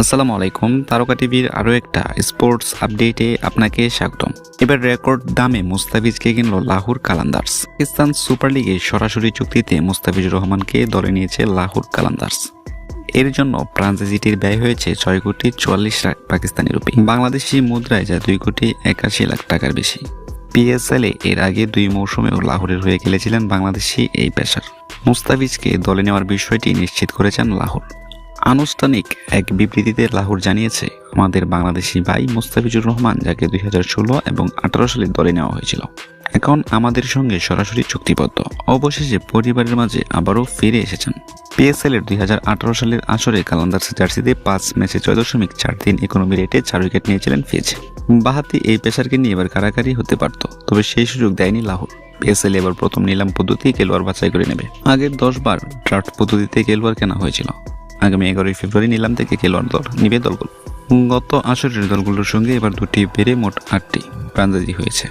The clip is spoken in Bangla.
আসসালামু আলাইকুম, তারকা টিভির আরও একটা স্পোর্টস আপডেটে আপনাকে স্বাগতম। এবার রেকর্ড দামে মুস্তাফিজকে কিনল লাহোর কালান্দার্স। পাকিস্তান সুপার লিগে সরাসরি চুক্তিতে মুস্তাফিজুর রহমানকে দলে নিয়েছে লাহোর কালান্দার্স। এর জন্য ফ্রান্সাইজিটির ব্যয় হয়েছে ছয় কোটি চুয়াল্লিশ লাখ পাকিস্তানি রুপি। বাংলাদেশি মুদ্রায় যা দুই কোটি একাশি লাখ টাকার বেশি। পিএসএলে এর আগে দুই মৌসুমেও লাহোরের হয়ে খেলেছিলেন বাংলাদেশি এই পেশার মুস্তাফিজকে দলে নেওয়ার বিষয়টি নিশ্চিত করেছেন লাহোর। আনুষ্ঠানিক এক বিবৃতিতে লাহোর জানিয়েছে, আমাদের বাংলাদেশি ভাই মুস্তাফিজুর রহমান, যাকে দুই হাজার ষোলো এবং আঠারো সালে দলে নেওয়া হয়েছিল। এখন আমাদের সঙ্গে সরাসরি চুক্তিবদ্ধ। অবশেষে পরিবারের মাঝে আবারও ফিরে এসেছেন। পিএসএল এর দুই সালের আসরে কালান্দার্স জার্সিতে পাঁচ ম্যাচে ছয় দশমিক চার তিন ইকোনমি রেটে চার উইকেট নিয়েছিলেন ফিজ। বাহাতি এই পেশারকে নিয়ে এবার কারাকারি হতে পারত, তবে সেই সুযোগ দেয়নি লাহোর। পিএসএল এবার প্রথম নিলাম পদ্ধতি খেলোয়াড় বাছাই করে নেবে। আগের দশ বার ড্রাফট পদ্ধতিতে খেলোয়াড় কেনা হয়েছিল। আগামী এগারোই ফেব্রুয়ারি নিলাম থেকে খেলোয়াড় দল নিবে দলগুলো। গত আসরের দলগুলোর সঙ্গে এবার দুটি বেড়ে মোট আটটি প্রাণজাজি হয়েছে।